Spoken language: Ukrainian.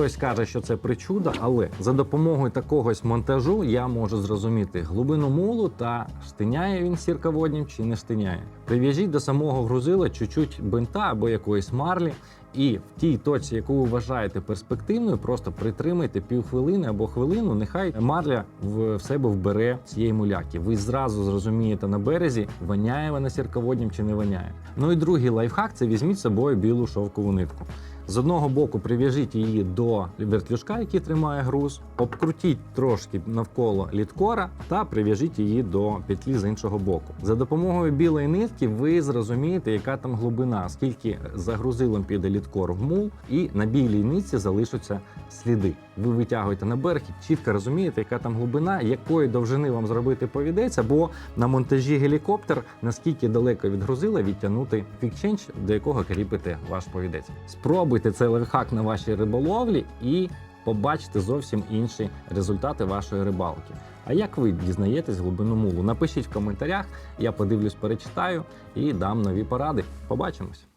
Хтось каже, що це причуда, але за допомогою такогось монтажу я можу зрозуміти глибину мулу та штиняє він сірководнім чи не штиняє. Прив'яжіть до самого грузила чуть-чуть бинта або якоїсь марлі. І в тій точці, яку ви вважаєте перспективною, просто притримайте півхвилини або хвилину. Нехай марля в, себе вбере цієї муляки. Ви зразу зрозумієте на березі, воняє вона сірководнім чи не воняє. Ну і другий лайфхак це візьміть з собою білу шовкову нитку. З одного боку прив'яжіть її до вертлюжка, який тримає груз, обкрутіть трошки навколо літкора та прив'яжіть її до петлі з іншого боку. За допомогою білої нитки ви зрозумієте, яка там глибина, скільки за грузилом піде літкор в мул, і на білій нитці залишаться сліди. Ви витягуєте на берег і чітко розумієте, яка там глибина, якої довжини вам зробити повідець, або на монтажі гелікоптер, наскільки далеко від грузила відтягнути фікченч, до якого кріпите ваш повідець. Спробуйте цей лайфхак на вашій риболовлі і побачите зовсім інші результати вашої рибалки. А як ви дізнаєтесь глибину мулу? Напишіть в коментарях, я подивлюсь, перечитаю і дам нові поради. Побачимось!